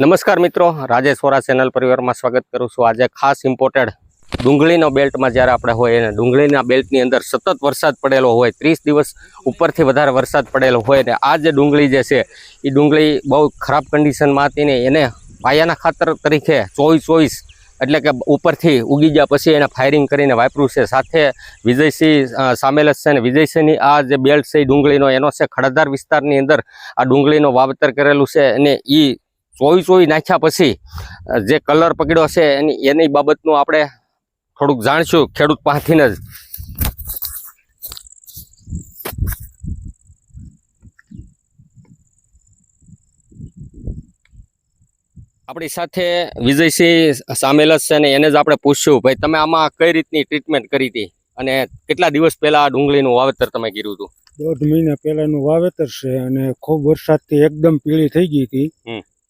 નમસ્કાર મિત્રો, રાજેશ વોરા ચેનલ પરિવારમાં સ્વાગત કરું છું. આજે ખાસ ઇમ્પોર્ટેડ ડુંગળીનો બેલ્ટમાં જ્યારે આપણે હોય અને ડુંગળીના બેલ્ટની અંદર સતત વરસાદ પડેલો હોય, ત્રીસ દિવસ ઉપરથી વધારે વરસાદ પડેલો હોય ને, આ જે ડુંગળી જે છે, એ ડુંગળી બહુ ખરાબ કન્ડિશનમાં હતી ને, એને પાયાના ખાતર તરીકે ચોવીસ ચોવીસ એટલે કે ઉપરથી ઉગી ગયા પછી એને ફાયરિંગ કરીને વાપર્યું છે. સાથે વિજયસિંહ સામેલ છે ને, વિજયસિંહની આ જે બેલ્ટ છે એ ડુંગળીનો, એનો છે ખડદાર વિસ્તારની અંદર આ ડુંગળીનો વાવેતર કરેલું છે અને એ ચોવી ચોવી નાખ્યા પછી જે કલર પકડ્યો છે એની એની બાબતનું આપણે થોડુંક જાણશું ખેડૂત પાસેથીને જ. આપણી સાથે વિજયસિંહ સામેલ જ છે અને એને જ આપણે પૂછ્યું ભાઈ તમે આમાં કઈ રીતની ટ્રીટમેન્ટ કરી હતી? અને કેટલા દિવસ પહેલા આ ડુંગળીનું વાવેતર તમે કર્યું હતું? દોઢ મહિના પહેલાનું વાવેતર છે અને ખૂબ વરસાદથી એકદમ પીળી થઈ ગઈ હતી.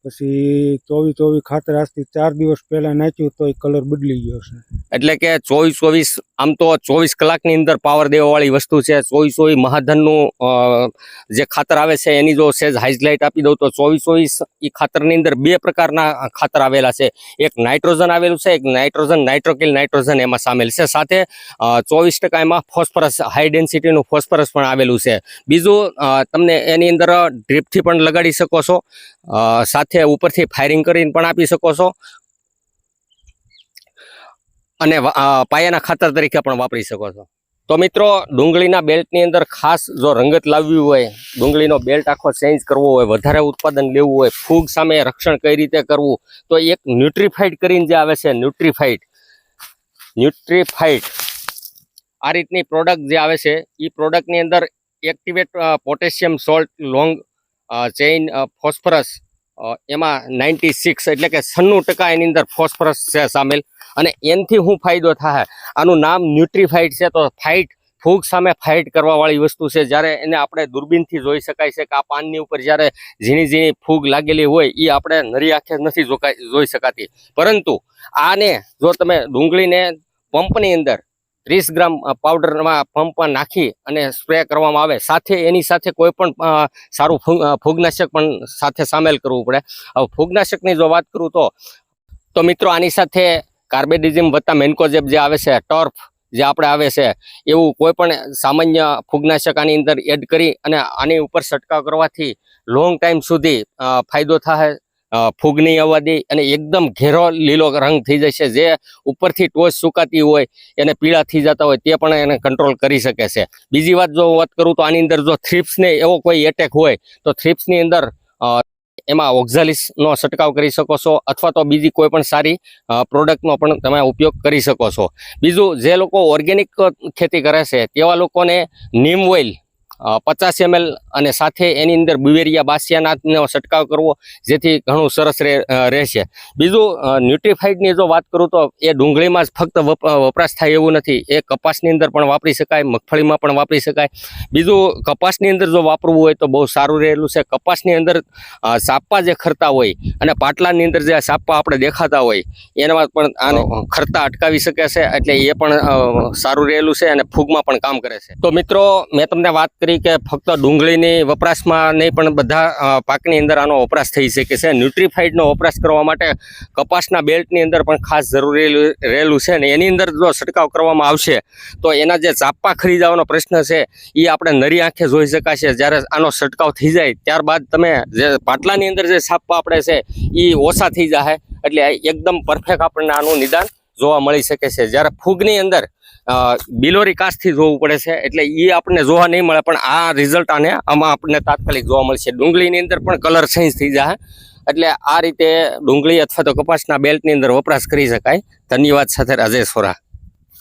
પછી ચોવીસ ચોવીસ ખાતર આજથી ચાર દિવસ પહેલા નાખ્યું તો એ કલર બદલી ગયો છે. એટલે કે ચોવીસ ચોવીસ આમ તો ચોવીસ કલાકની અંદર પાવર દેવાવાળી વસ્તુ છે. ચોવીસ ચોવીસ મહાધનનું જે ખાતર આવે છે એની જો સેજ હાઇલાઇટ આપી દઉં તો ચોવીસ ચોવીસ એ ખાતરની અંદર બે પ્રકારના ખાતર આવેલા છે. એક નાઇટ્રોજન આવેલું છે એક નાઇટ્રોજન નાઇટ્રોકિલ નાઇટ્રોજન એમાં સામેલ છે. સાથે ચોવીસ ટકા એમાં ફોસ્ફરસ હાઈ ડેન્સિટીનું ફોસ્ફરસ પણ આવેલું છે. બીજું તમને એની અંદર ડ્રીપથી પણ લગાડી શકો છો. અ, સાથે ઉપરથી ફાયરિંગ કરીને પણ આપી શકો છો. અને પાયાના ખાતર તરીકે પણ વાપરી શકો છો. તો મિત્રો, ડુંગળીના બેલ્ટની અંદર ખાસ જો રંગત લાવવી હોય, ડુંગળીનો બેલ્ટ આખો ચેન્જ કરવો હોય, વધારે ઉત્પાદન લેવું હોય, ફૂગ સામે રક્ષણ કઈ રીતે કરવું, તો એક ન્યુટ્રીફાઈડ કરીને જે આવે છે ન્યુટ્રીફાઈડ ન્યુટ્રીફાઈડ આ રીતની પ્રોડક્ટ જે આવે છે, એ પ્રોડક્ટની અંદર activate potassium salt long chain phosphorus એમાં નાઇન્ટી સિક્સ એટલે કે છન્નું ટકા એની અંદર ફોસ્ફરસ છે સામેલ. અને એનથી શું ફાયદો થાય? આનું નામ ન્યુટ્રીફાઈટ છે, તો ફાઇટ ફૂગ સામે ફાઇટ કરવાવાળી વસ્તુ છે. જ્યારે એને આપણે દૂરબીનથી જોઈ શકાય છે કે આ પાનની ઉપર જ્યારે ઝીણી ઝીણી ફૂગ લાગેલી હોય એ આપણે નરી આંખે નથી જોઈ શકાતી. પરંતુ આને જો તમે ડુંગળીને પંપની અંદર ત્રીસ ગ્રામ પાવડરમાં પંપમાં નાખી અને સ્પ્રે કરવામાં આવે. સાથે એની સાથે કોઈ પણ સારું ફૂગ ફૂગનાશક પણ સાથે સામેલ કરવું પડે. હવે ફૂગનાશકની જો વાત કરું તો તો મિત્રો આની સાથે કાર્બેડિઝમ વત્તા મેન્કોજેબ જે આવે છે, ટર્ફ જે આપણે આવે છે, એવું કોઈ પણ સામાન્ય ફૂગનાશક આની અંદર એડ કરી અને આની ઉપર છંટકાવ કરવાથી લોંગ ટાઈમ સુધી ફાયદો થાય અ, ફૂગ નહીં આવવા દે અને એકદમ ઘેરો લીલો રંગ થઈ જશે. જે ઉપરથી ટોચ સુકાતી હોય એને પીળા થઈ જતા હોય તે પણ એને કંટ્રોલ કરી શકે છે. બીજી વાત જો વાત કરું તો આની અંદર જો થ્રિપ્સને એવો કોઈ એટેક હોય તો થ્રિપ્સની અંદર એમાં ઓક્ઝાલિસનો છંટકાવ કરી શકો છો અથવા તો બીજી કોઈ પણ સારી પ્રોડક્ટનો પણ તમે ઉપયોગ કરી શકો છો. બીજું જે લોકો ઓર્ગેનિક ખેતી કરે છે તેવા લોકોને નીમ ઓઇલ પચાસ એમએલ અને સાથે એની અંદર બુવેરિયા બાસિયાનાથનો છંટકાવ કરવો, જેથી ઘણું સરસ રહે- રહેશે. બીજું ન્યુટ્રીફાઈડની જો વાત કરું તો એ ડુંગળીમાં જ ફક્ત વપ- વપરાશ થાય એવું નથી. એ કપાસની અંદર પણ વાપરી શકાય, મગફળીમાં પણ વાપરી શકાય. બીજું, કપાસની અંદર જો વાપરવું હોય તો બહુ સારું રહેલું છે. કપાસની અંદર સાપા જે ખરતા હોય અને પાટલાની અંદર જે સાપા આપણે દેખાતા હોય, એનામાં પણ આને ખરતા અટકાવી શકે છે. એટલે એ પણ સારું રહેલું છે અને ફૂગમાં પણ કામ કરે છે. તો મિત્રો, મેં તમને વાત કરી કે ફક્ત ડુંગળીની વપરાશમાં નહીં, પણ બધા પાકની અંદર આનો વપરાશ થઈ શકે છે. ન્યુટ્રીફાઈડનો વપરાશ કરવા માટે કપાસના બેલ્ટની અંદર પણ ખાસ જરૂરી રહેલું- છે. ને એની અંદર જો છંટકાવ કરવામાં આવશે, તો એના જે ચાપા ખરીદવાનો પ્રશ્ન છે એ આપણે નરી આંખે જોઈ શકાશે. જ્યારે આનો છંટકાવ થઈ જાય, ત્યારબાદ તમે જે પાટલાની અંદર જે સાપા આપણે છે એ ઓછા થઈ જાય એટલે એકદમ પરફેક્ટ આપણને આનું નિદાન જોવા મળી શકે છે. જ્યારે ફૂગની અંદર બિલોરી કાચથી જોવું પડે છે, એટલે એ આપણને જોવા નહીં મળે, પણ આ રિઝલ્ટ આને આમાં આપણને તાત્કાલિક જોવા મળશે ડુંગળીની અંદર પણ કલર ચેન્જ થઈ જાય. એટલે આ રીતે ડુંગળી અથવા તો કપાસના બેલ્ટની અંદર વપરાશ કરી શકાય. ધન્યવાદ સાથે રાજેશ વોરા.